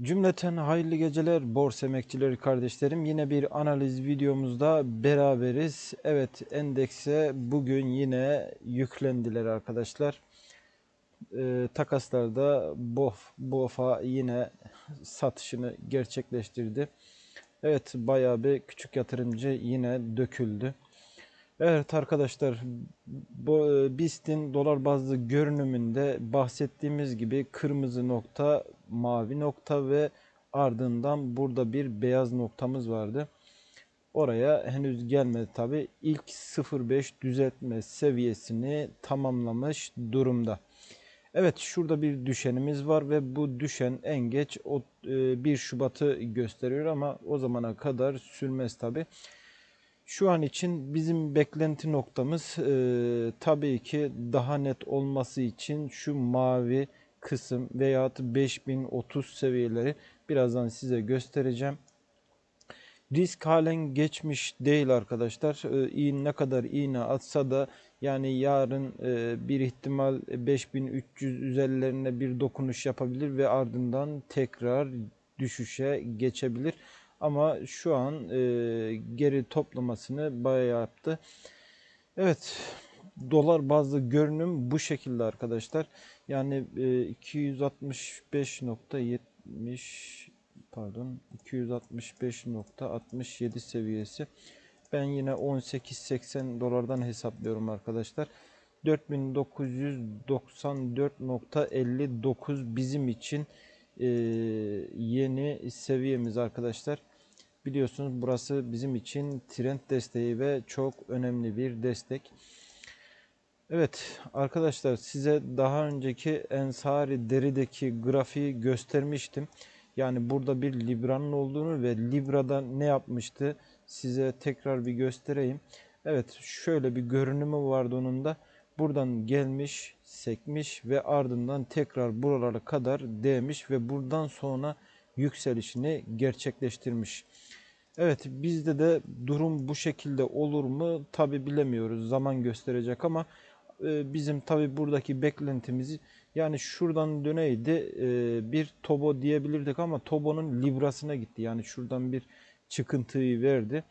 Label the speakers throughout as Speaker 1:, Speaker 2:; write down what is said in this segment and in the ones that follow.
Speaker 1: Cümleten hayırlı geceler borsa emekçileri kardeşlerim. Yine bir analiz videomuzda beraberiz. Evet endekse bugün yine yüklendiler arkadaşlar. Ee, takaslarda BOF, BOF'a yine satışını gerçekleştirdi. Evet bayağı bir küçük yatırımcı yine döküldü. Evet arkadaşlar e, BIST'in dolar bazlı görünümünde bahsettiğimiz gibi kırmızı nokta, mavi nokta ve ardından burada bir beyaz noktamız vardı. Oraya henüz gelmedi tabi. İlk 0.5 düzeltme seviyesini tamamlamış durumda. Evet şurada bir düşenimiz var ve bu düşen en geç o, e, 1 Şubat'ı gösteriyor ama o zamana kadar sürmez tabi. Şu an için bizim beklenti noktamız e, tabii ki daha net olması için şu mavi kısım veyahut 5030 seviyeleri birazdan size göstereceğim. Risk halen geçmiş değil arkadaşlar. İğne ne kadar iğne atsa da yani yarın e, bir ihtimal 5300 üzerlerine bir dokunuş yapabilir ve ardından tekrar düşüşe geçebilir. Ama şu an e, geri toplamasını bayağı yaptı. Evet dolar bazlı görünüm bu şekilde arkadaşlar. Yani e, 265.70 pardon 265.67 seviyesi. Ben yine 18.80 dolardan hesaplıyorum arkadaşlar. 4994.59 bizim için e, yeni seviyemiz arkadaşlar. Biliyorsunuz burası bizim için trend desteği ve çok önemli bir destek. Evet arkadaşlar size daha önceki Ensari derideki grafiği göstermiştim. Yani burada bir Libra'nın olduğunu ve Libra'da ne yapmıştı size tekrar bir göstereyim. Evet şöyle bir görünümü vardı onun da. Buradan gelmiş, sekmiş ve ardından tekrar buralara kadar değmiş ve buradan sonra yükselişini gerçekleştirmiş. Evet bizde de durum bu şekilde olur mu tabi bilemiyoruz zaman gösterecek ama bizim tabi buradaki beklentimizi yani şuradan döneydi e, bir Tobo diyebilirdik ama Tobo'nun librasına gitti. Yani şuradan bir çıkıntıyı verdi.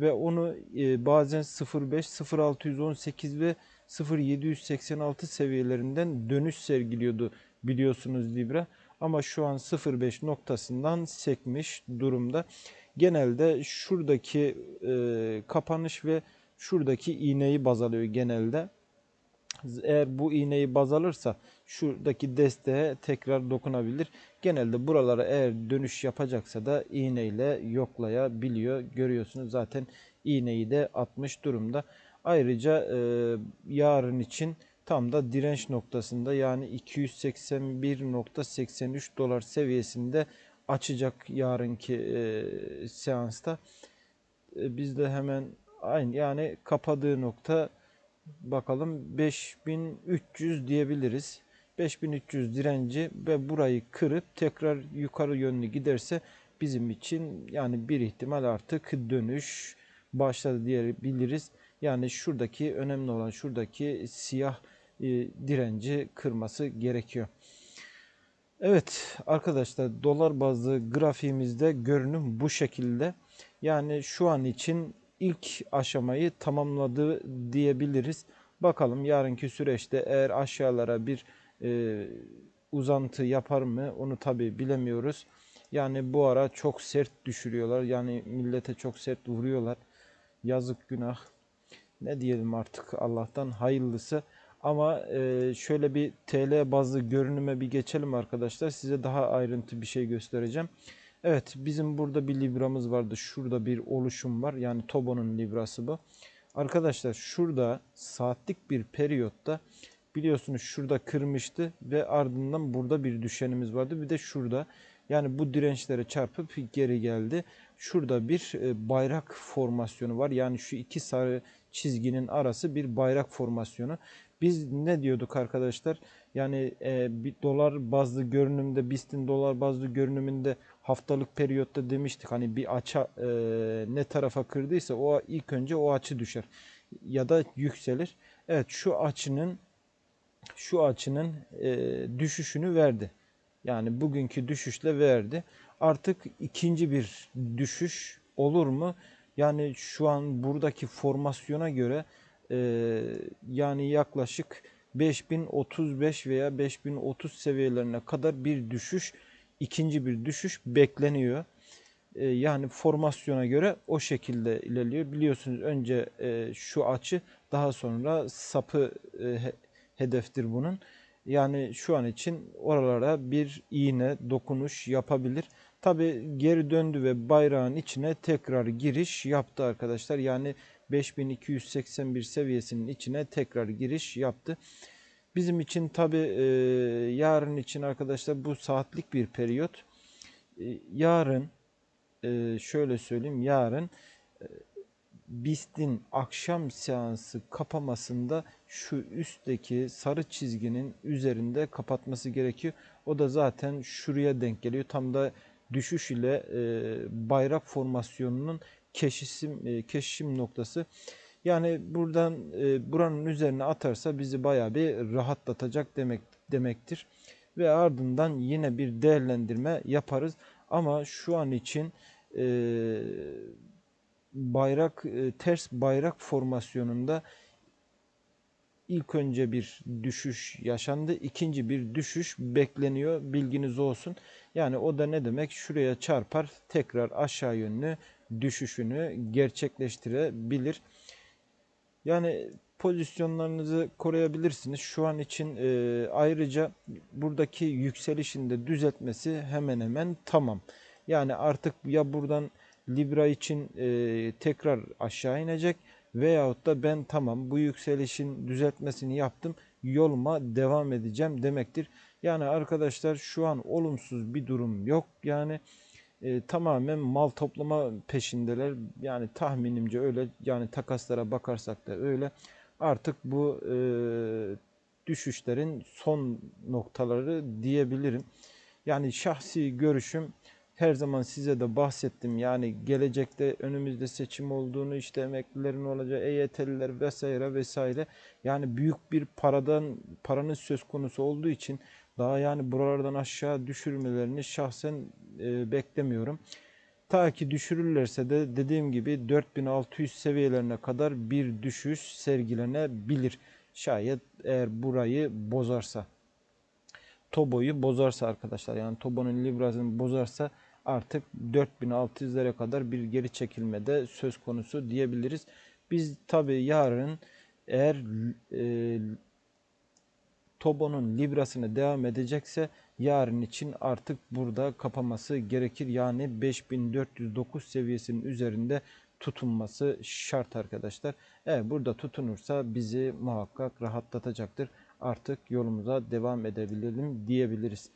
Speaker 1: Ve onu e, bazen 0.5 0618 ve 0786 seviyelerinden dönüş sergiliyordu biliyorsunuz Libra. Ama şu an 0.5 noktasından sekmiş durumda. Genelde şuradaki e, kapanış ve şuradaki iğneyi baz alıyor genelde. Eğer bu iğneyi baz alırsa şuradaki desteğe tekrar dokunabilir. Genelde buralara eğer dönüş yapacaksa da iğneyle yoklayabiliyor. Görüyorsunuz zaten iğneyi de atmış durumda. Ayrıca e, yarın için tam da direnç noktasında yani 281.83 dolar seviyesinde açacak yarınki e, seansta. E, biz de hemen aynı yani kapadığı nokta bakalım 5300 diyebiliriz. 5300 direnci ve burayı kırıp tekrar yukarı yönlü giderse bizim için yani bir ihtimal artık dönüş başladı diyebiliriz. Yani şuradaki önemli olan şuradaki siyah e, direnci kırması gerekiyor. Evet arkadaşlar dolar bazlı grafiğimizde görünüm bu şekilde. Yani şu an için ilk aşamayı tamamladı diyebiliriz. Bakalım yarınki süreçte eğer aşağılara bir e, uzantı yapar mı onu tabi bilemiyoruz. Yani bu ara çok sert düşürüyorlar. Yani millete çok sert vuruyorlar. Yazık günah. Ne diyelim artık Allah'tan hayırlısı. Ama e, şöyle bir TL bazlı görünüme bir geçelim arkadaşlar. Size daha ayrıntı bir şey göstereceğim. Evet bizim burada bir libramız vardı. Şurada bir oluşum var. Yani Tobo'nun librası bu. Arkadaşlar şurada saatlik bir periyotta biliyorsunuz şurada kırmıştı ve ardından burada bir düşenimiz vardı. Bir de şurada yani bu dirençlere çarpıp geri geldi. Şurada bir e, bayrak formasyonu var. Yani şu iki sarı çizginin arası bir bayrak formasyonu. Biz ne diyorduk arkadaşlar? Yani e, bir dolar bazlı görünümde, BIST'in dolar bazlı görünümünde haftalık periyotta demiştik. Hani bir açı e, ne tarafa kırdıysa o ilk önce o açı düşer ya da yükselir. Evet şu açının şu açının e, düşüşünü verdi. Yani bugünkü düşüşle verdi. Artık ikinci bir düşüş olur mu? Yani şu an buradaki formasyona göre e, yani yaklaşık 5035 veya 5030 seviyelerine kadar bir düşüş, ikinci bir düşüş bekleniyor. E, yani formasyona göre o şekilde ilerliyor. Biliyorsunuz önce e, şu açı daha sonra sapı e, he, hedeftir bunun. Yani şu an için oralara bir iğne dokunuş yapabilir. Tabi geri döndü ve bayrağın içine tekrar giriş yaptı arkadaşlar. Yani 5281 seviyesinin içine tekrar giriş yaptı. Bizim için tabi e, yarın için arkadaşlar bu saatlik bir periyot. E, yarın e, şöyle söyleyeyim yarın e, BIST'in akşam seansı kapamasında şu üstteki sarı çizginin üzerinde kapatması gerekiyor. O da zaten şuraya denk geliyor. Tam da düşüş ile e, bayrak formasyonunun keşişim e, keşişim noktası. Yani buradan e, buranın üzerine atarsa bizi bayağı bir rahatlatacak demek demektir. Ve ardından yine bir değerlendirme yaparız. Ama şu an için e, bayrak e, ters bayrak formasyonunda ilk önce bir düşüş yaşandı. ikinci bir düşüş bekleniyor. Bilginiz olsun. Yani o da ne demek? Şuraya çarpar tekrar aşağı yönlü düşüşünü gerçekleştirebilir. Yani pozisyonlarınızı koruyabilirsiniz. Şu an için e, ayrıca buradaki yükselişin de düzeltmesi hemen hemen tamam. Yani artık ya buradan Libra için e, tekrar aşağı inecek veyahut da ben tamam bu yükselişin düzeltmesini yaptım yoluma devam edeceğim demektir. Yani arkadaşlar şu an olumsuz bir durum yok. Yani e, tamamen mal toplama peşindeler. Yani tahminimce öyle yani takaslara bakarsak da öyle. Artık bu e, düşüşlerin son noktaları diyebilirim. Yani şahsi görüşüm her zaman size de bahsettim. Yani gelecekte önümüzde seçim olduğunu işte emeklilerin olacağı EYT'liler vesaire vesaire. Yani büyük bir paradan paranın söz konusu olduğu için daha yani buralardan aşağı düşürmelerini şahsen e, beklemiyorum. Ta ki düşürürlerse de dediğim gibi 4600 seviyelerine kadar bir düşüş sergilenebilir. Şayet eğer burayı bozarsa. Tobo'yu bozarsa arkadaşlar yani Tobo'nun Libras'ını bozarsa artık 4600'lere kadar bir geri çekilmede söz konusu diyebiliriz. Biz tabi yarın eğer e, Tobo'nun Librasını devam edecekse yarın için artık burada kapaması gerekir. Yani 5409 seviyesinin üzerinde tutunması şart arkadaşlar. Eğer burada tutunursa bizi muhakkak rahatlatacaktır. Artık yolumuza devam edebilelim diyebiliriz.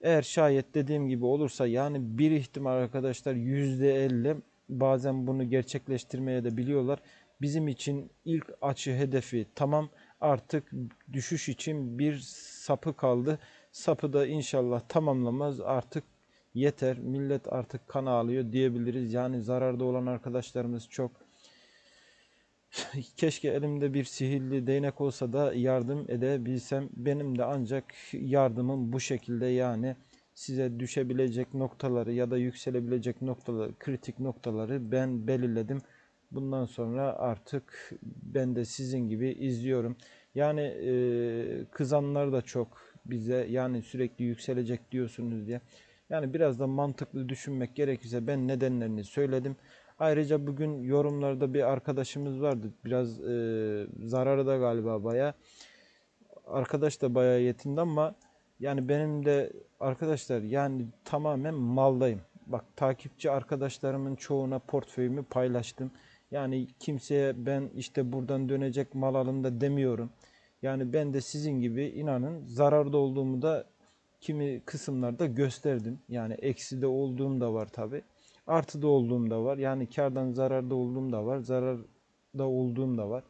Speaker 1: Eğer şayet dediğim gibi olursa yani bir ihtimal arkadaşlar %50 bazen bunu gerçekleştirmeye de biliyorlar. Bizim için ilk açı hedefi tamam artık düşüş için bir sapı kaldı. Sapı da inşallah tamamlamaz artık yeter millet artık kan ağlıyor diyebiliriz. Yani zararda olan arkadaşlarımız çok. Keşke elimde bir sihirli değnek olsa da yardım edebilsem. Benim de ancak yardımım bu şekilde yani size düşebilecek noktaları ya da yükselebilecek noktaları, kritik noktaları ben belirledim. Bundan sonra artık ben de sizin gibi izliyorum. Yani e, kızanlar da çok bize yani sürekli yükselecek diyorsunuz diye. Yani biraz da mantıklı düşünmek gerekirse ben nedenlerini söyledim. Ayrıca bugün yorumlarda bir arkadaşımız vardı. Biraz e, zararı da galiba baya. Arkadaş da baya yetindi ama yani benim de arkadaşlar yani tamamen maldayım. Bak takipçi arkadaşlarımın çoğuna portföyümü paylaştım. Yani kimseye ben işte buradan dönecek mal alın da demiyorum. Yani ben de sizin gibi inanın zararda olduğumu da kimi kısımlarda gösterdim. Yani eksi de olduğum da var tabi. Artı da olduğum da var. Yani kardan zararda olduğum da var. Zararda olduğum da var.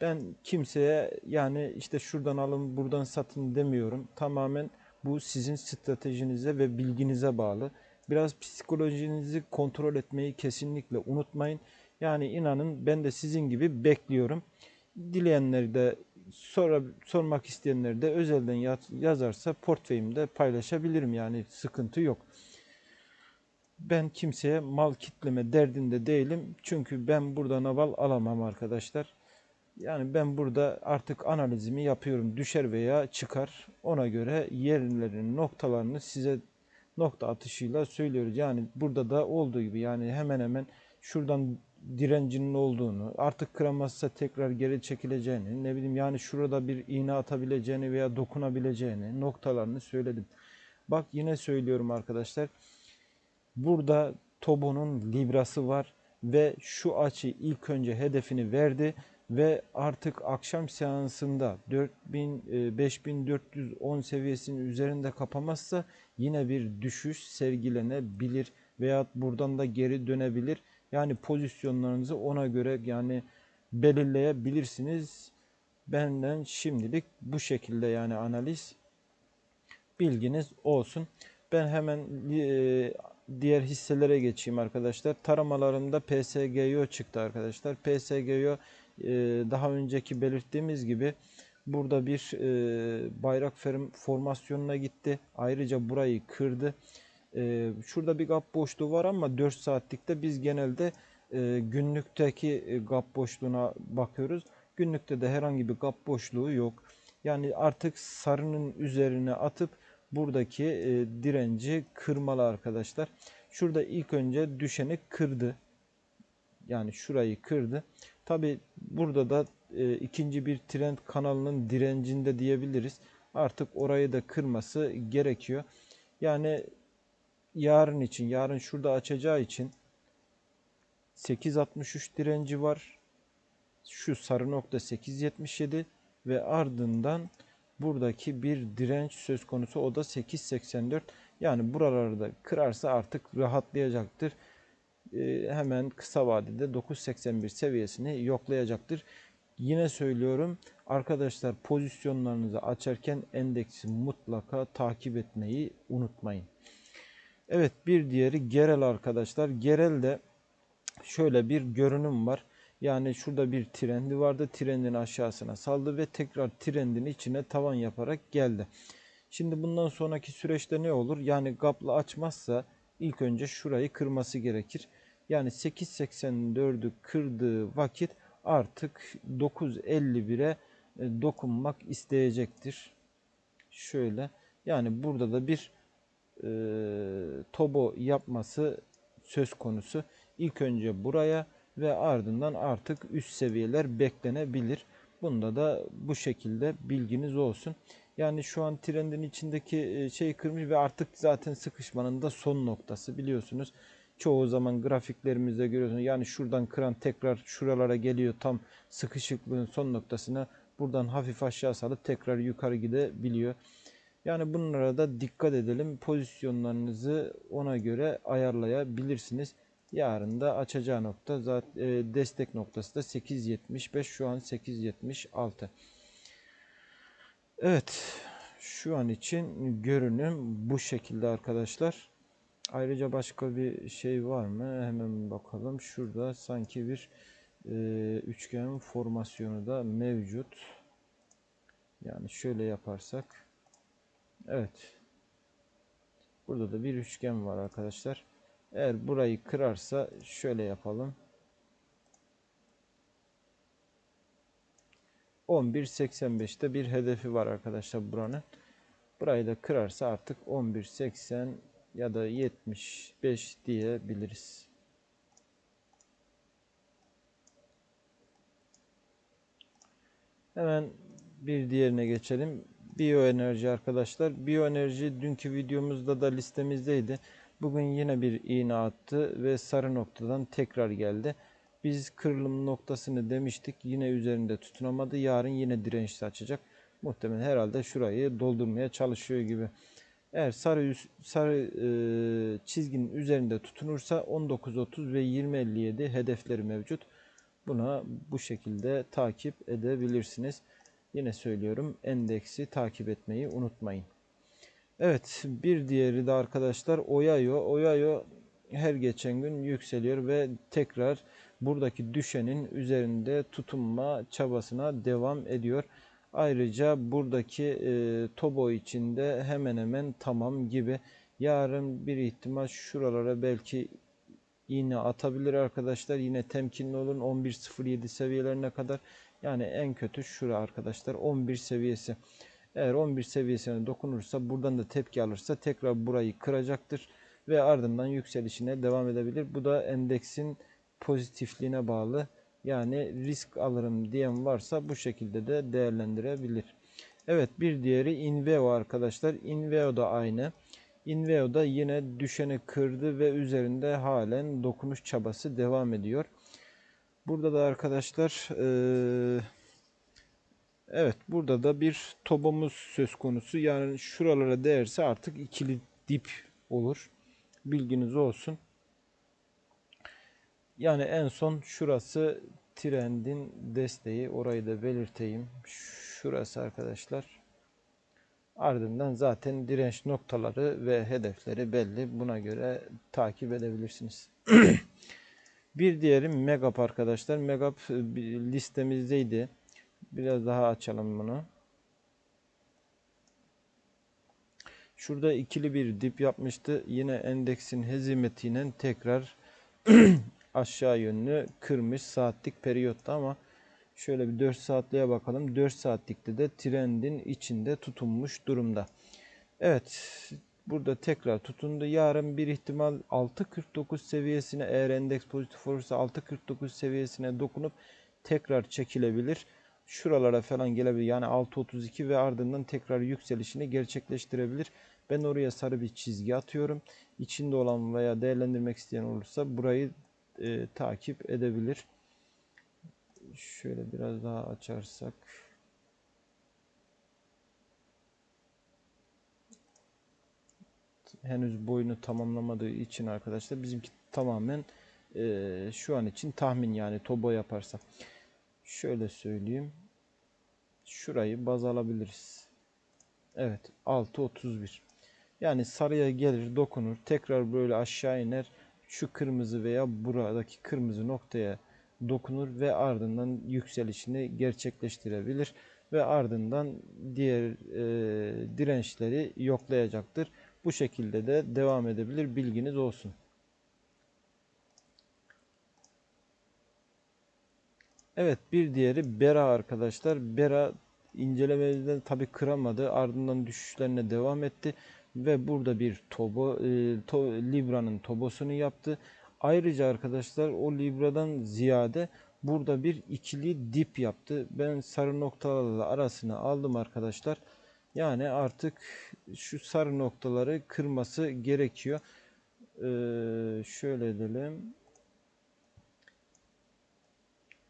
Speaker 1: Ben kimseye yani işte şuradan alın buradan satın demiyorum. Tamamen bu sizin stratejinize ve bilginize bağlı. Biraz psikolojinizi kontrol etmeyi kesinlikle unutmayın. Yani inanın ben de sizin gibi bekliyorum. Dileyenleri de sonra sormak isteyenler de özelden yaz- yazarsa portföyümde paylaşabilirim yani sıkıntı yok. Ben kimseye mal kitleme derdinde değilim. Çünkü ben buradan aval alamam arkadaşlar. Yani ben burada artık analizimi yapıyorum. Düşer veya çıkar. Ona göre yerlerin noktalarını size nokta atışıyla söylüyoruz. Yani burada da olduğu gibi yani hemen hemen şuradan direncinin olduğunu, artık kıramazsa tekrar geri çekileceğini, ne bileyim yani şurada bir iğne atabileceğini veya dokunabileceğini noktalarını söyledim. Bak yine söylüyorum arkadaşlar. Burada Tobo'nun librası var ve şu açı ilk önce hedefini verdi ve artık akşam seansında 4000 e, 5410 seviyesinin üzerinde kapamazsa yine bir düşüş sergilenebilir veya buradan da geri dönebilir. Yani pozisyonlarınızı ona göre yani belirleyebilirsiniz. Benden şimdilik bu şekilde yani analiz bilginiz olsun. Ben hemen e, diğer hisselere geçeyim arkadaşlar. Taramalarında PSGO çıktı arkadaşlar. PSGO e, daha önceki belirttiğimiz gibi burada bir e, bayrak formasyonuna gitti. Ayrıca burayı kırdı. E, şurada bir gap boşluğu var ama 4 saatlikte biz genelde günlükteki gap boşluğuna bakıyoruz. Günlükte de herhangi bir gap boşluğu yok. Yani artık sarının üzerine atıp buradaki e, direnci kırmalı arkadaşlar. Şurada ilk önce düşeni kırdı. Yani şurayı kırdı. Tabi burada da e, ikinci bir trend kanalının direncinde diyebiliriz. Artık orayı da kırması gerekiyor. Yani yarın için, yarın şurada açacağı için 8.63 direnci var. Şu sarı nokta 8.77 ve ardından buradaki bir direnç söz konusu o da 8.84. Yani buraları da kırarsa artık rahatlayacaktır. Ee, hemen kısa vadede 9.81 seviyesini yoklayacaktır. Yine söylüyorum arkadaşlar pozisyonlarınızı açarken endeksi mutlaka takip etmeyi unutmayın. Evet bir diğeri Gerel arkadaşlar. Gerel'de şöyle bir görünüm var. Yani şurada bir trendi vardı. Trendin aşağısına saldı ve tekrar trendin içine tavan yaparak geldi. Şimdi bundan sonraki süreçte ne olur? Yani gapla açmazsa ilk önce şurayı kırması gerekir. Yani 8.84'ü kırdığı vakit artık 9.51'e e, dokunmak isteyecektir. Şöyle yani burada da bir e, tobo yapması söz konusu. İlk önce buraya ve ardından artık üst seviyeler beklenebilir. Bunda da bu şekilde bilginiz olsun. Yani şu an trendin içindeki şey kırmış ve artık zaten sıkışmanın da son noktası biliyorsunuz. Çoğu zaman grafiklerimizde görüyorsunuz. Yani şuradan kıran tekrar şuralara geliyor tam sıkışıklığın son noktasına. Buradan hafif aşağı salıp tekrar yukarı gidebiliyor. Yani bunlara da dikkat edelim. Pozisyonlarınızı ona göre ayarlayabilirsiniz. Yarın da açacağı nokta zaten destek noktası da 8.75 şu an 8.76. Evet şu an için görünüm bu şekilde arkadaşlar. Ayrıca başka bir şey var mı? Hemen bakalım. Şurada sanki bir e, üçgen formasyonu da mevcut. Yani şöyle yaparsak. Evet. Burada da bir üçgen var arkadaşlar. Eğer burayı kırarsa şöyle yapalım. 11.85'te bir hedefi var arkadaşlar buranın. Burayı da kırarsa artık 11.80 ya da 75 diyebiliriz. Hemen bir diğerine geçelim. Biyoenerji arkadaşlar. Biyoenerji dünkü videomuzda da listemizdeydi. Bugün yine bir iğne attı ve sarı noktadan tekrar geldi. Biz kırılım noktasını demiştik. Yine üzerinde tutunamadı. Yarın yine dirençli açacak. Muhtemelen herhalde şurayı doldurmaya çalışıyor gibi. Eğer sarı sarı e, çizginin üzerinde tutunursa 19.30 ve 20.57 hedefleri mevcut. Buna bu şekilde takip edebilirsiniz. Yine söylüyorum endeksi takip etmeyi unutmayın. Evet bir diğeri de arkadaşlar Oyayo. Oyayo her geçen gün yükseliyor ve tekrar buradaki düşenin üzerinde tutunma çabasına devam ediyor. Ayrıca buradaki e, Tobo içinde hemen hemen tamam gibi. Yarın bir ihtimal şuralara belki iğne atabilir arkadaşlar. Yine temkinli olun 11.07 seviyelerine kadar. Yani en kötü şura arkadaşlar 11 seviyesi. Eğer 11 seviyesine dokunursa buradan da tepki alırsa tekrar burayı kıracaktır ve ardından yükselişine devam edebilir. Bu da endeksin pozitifliğine bağlı. Yani risk alırım diyen varsa bu şekilde de değerlendirebilir. Evet bir diğeri Inveo arkadaşlar. Inveo da aynı. Inveo da yine düşeni kırdı ve üzerinde halen dokunuş çabası devam ediyor. Burada da arkadaşlar eee Evet burada da bir tobamız söz konusu. Yani şuralara değerse artık ikili dip olur. Bilginiz olsun. Yani en son şurası trendin desteği. Orayı da belirteyim. Şurası arkadaşlar. Ardından zaten direnç noktaları ve hedefleri belli. Buna göre takip edebilirsiniz. bir diğeri Megap arkadaşlar. Megap e, listemizdeydi. Biraz daha açalım bunu. Şurada ikili bir dip yapmıştı. Yine endeksin hezimetiyle tekrar aşağı yönlü kırmış saatlik periyotta ama şöyle bir 4 saatliğe bakalım. 4 saatlikte de trendin içinde tutunmuş durumda. Evet burada tekrar tutundu. Yarın bir ihtimal 6.49 seviyesine eğer endeks pozitif olursa 6.49 seviyesine dokunup tekrar çekilebilir şuralara falan gelebilir. Yani 6.32 ve ardından tekrar yükselişini gerçekleştirebilir. Ben oraya sarı bir çizgi atıyorum. İçinde olan veya değerlendirmek isteyen olursa burayı e, takip edebilir. Şöyle biraz daha açarsak. Henüz boyunu tamamlamadığı için arkadaşlar bizimki tamamen e, şu an için tahmin yani tobo yaparsa. Şöyle söyleyeyim. Şurayı baz alabiliriz. Evet 6.31. Yani sarıya gelir dokunur. Tekrar böyle aşağı iner. Şu kırmızı veya buradaki kırmızı noktaya dokunur ve ardından yükselişini gerçekleştirebilir. Ve ardından diğer e, dirençleri yoklayacaktır. Bu şekilde de devam edebilir. Bilginiz olsun. Evet bir diğeri Bera arkadaşlar. Bera incelemeden tabi kıramadı. Ardından düşüşlerine devam etti. Ve burada bir tobo, e, to, Libra'nın tobosunu yaptı. Ayrıca arkadaşlar o Libra'dan ziyade burada bir ikili dip yaptı. Ben sarı noktalarla arasını aldım arkadaşlar. Yani artık şu sarı noktaları kırması gerekiyor. Ee, şöyle edelim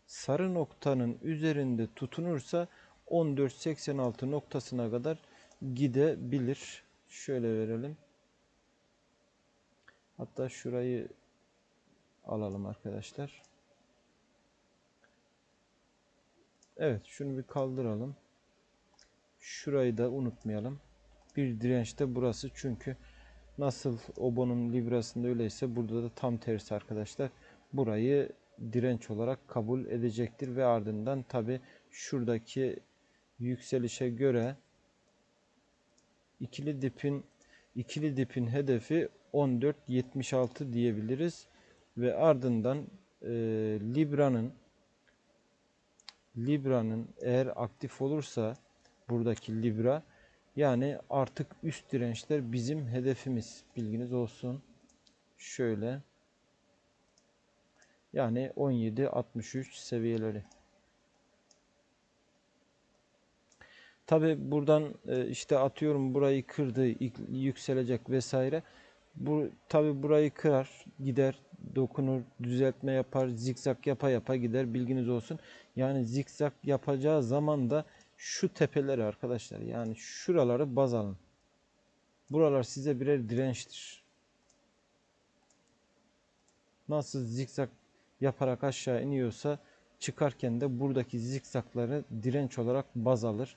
Speaker 1: sarı noktanın üzerinde tutunursa 14.86 noktasına kadar gidebilir. Şöyle verelim. Hatta şurayı alalım arkadaşlar. Evet şunu bir kaldıralım. Şurayı da unutmayalım. Bir direnç de burası çünkü nasıl obonun librasında öyleyse burada da tam tersi arkadaşlar. Burayı direnç olarak kabul edecektir ve ardından tabi şuradaki yükselişe göre ikili dipin ikili dipin hedefi 14.76 diyebiliriz ve ardından e, Libra'nın Libra'nın eğer aktif olursa buradaki Libra yani artık üst dirençler bizim hedefimiz bilginiz olsun. Şöyle yani 17-63 seviyeleri. Tabi buradan e, işte atıyorum burayı kırdı, yükselecek vesaire. Bu tabi burayı kırar, gider, dokunur, düzeltme yapar, zikzak yapa yapa gider. Bilginiz olsun. Yani zikzak yapacağı zaman da şu tepeleri arkadaşlar yani şuraları baz alın. Buralar size birer dirençtir. Nasıl zikzak yaparak aşağı iniyorsa çıkarken de buradaki zikzakları direnç olarak baz alır.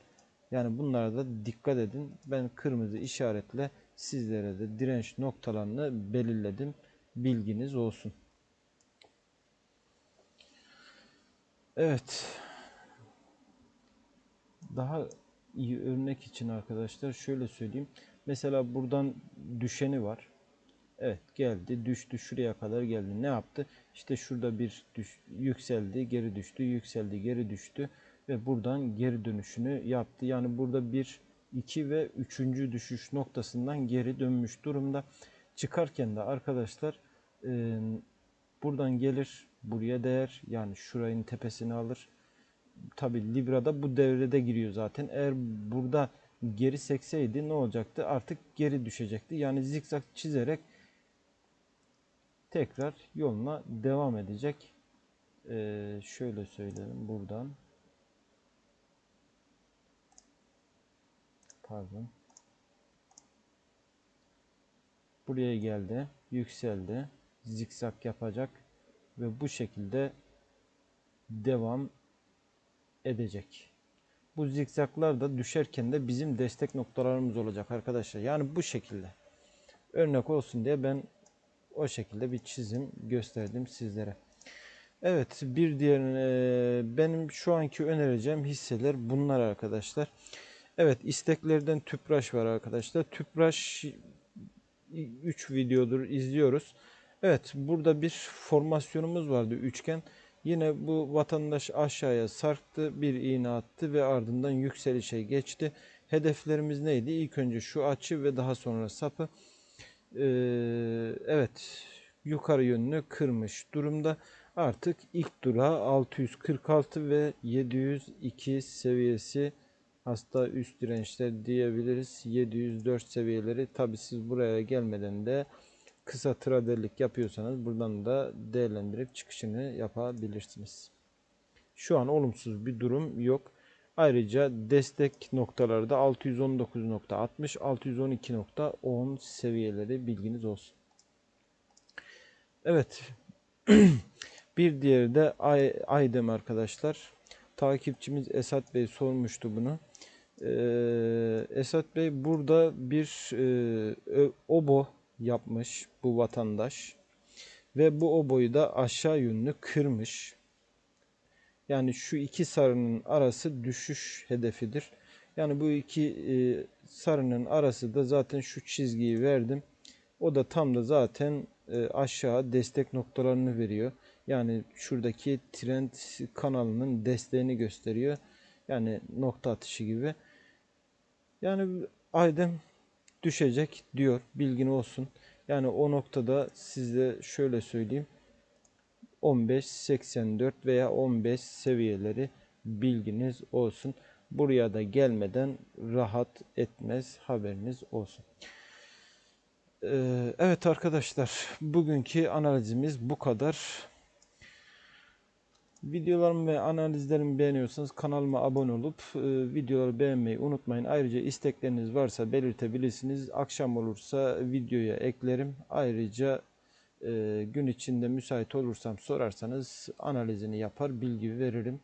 Speaker 1: Yani bunlara da dikkat edin. Ben kırmızı işaretle sizlere de direnç noktalarını belirledim. Bilginiz olsun. Evet. daha iyi örnek için arkadaşlar şöyle söyleyeyim. Mesela buradan düşeni var. Evet geldi düştü şuraya kadar geldi. Ne yaptı? İşte şurada bir düş, yükseldi geri düştü yükseldi geri düştü ve buradan geri dönüşünü yaptı. Yani burada bir 2 ve 3. düşüş noktasından geri dönmüş durumda. Çıkarken de arkadaşlar e, buradan gelir buraya değer yani şurayın tepesini alır. Tabi Libra'da bu devrede giriyor zaten. Eğer burada geri sekseydi ne olacaktı? Artık geri düşecekti. Yani zikzak çizerek tekrar yoluna devam edecek. Ee, şöyle söyleyelim buradan. Pardon. Buraya geldi. Yükseldi. Zikzak yapacak. Ve bu şekilde devam edecek. Bu zikzaklar da düşerken de bizim destek noktalarımız olacak arkadaşlar. Yani bu şekilde. Örnek olsun diye ben o şekilde bir çizim gösterdim sizlere. Evet bir diğer e, benim şu anki önereceğim hisseler bunlar arkadaşlar. Evet isteklerden tüpraş var arkadaşlar. Tüpraş 3 videodur izliyoruz. Evet burada bir formasyonumuz vardı üçgen. Yine bu vatandaş aşağıya sarktı, bir iğne attı ve ardından yükselişe geçti. Hedeflerimiz neydi? İlk önce şu açı ve daha sonra sapı. Ee, evet, yukarı yönlü kırmış durumda. Artık ilk durağı 646 ve 702 seviyesi hasta üst dirençler diyebiliriz. 704 seviyeleri. Tabi siz buraya gelmeden de kısa traderlik yapıyorsanız buradan da değerlendirip çıkışını yapabilirsiniz. Şu an olumsuz bir durum yok. Ayrıca destek noktaları da 619.60, 612.10 seviyeleri bilginiz olsun. Evet. bir diğeri de Ay Aydem arkadaşlar. Takipçimiz Esat Bey sormuştu bunu. Ee, Esat Bey burada bir e, obo yapmış bu vatandaş. Ve bu oboyu da aşağı yönlü kırmış. Yani şu iki sarının arası düşüş hedefidir. Yani bu iki e, sarının arası da zaten şu çizgiyi verdim. O da tam da zaten e, aşağı destek noktalarını veriyor. Yani şuradaki trend kanalının desteğini gösteriyor. Yani nokta atışı gibi. Yani Aydem düşecek diyor. Bilgin olsun. Yani o noktada size şöyle söyleyeyim. 15.84 veya 15 seviyeleri bilginiz olsun. Buraya da gelmeden rahat etmez haberiniz olsun. Ee, evet arkadaşlar bugünkü analizimiz bu kadar. Videolarımı ve analizlerimi beğeniyorsanız kanalıma abone olup e, videoları beğenmeyi unutmayın. Ayrıca istekleriniz varsa belirtebilirsiniz. Akşam olursa videoya eklerim. Ayrıca e, gün içinde müsait olursam sorarsanız analizini yapar, bilgi veririm.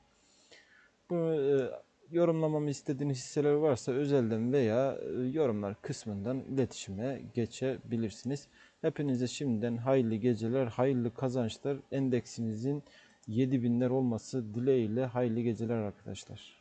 Speaker 1: Bu e, yorumlamamı istediğiniz hisseler varsa özelden veya e, yorumlar kısmından iletişime geçebilirsiniz. Hepinize şimdiden hayırlı geceler, hayırlı kazançlar. Endeksinizin 7000'ler olması dileğiyle hayırlı geceler arkadaşlar.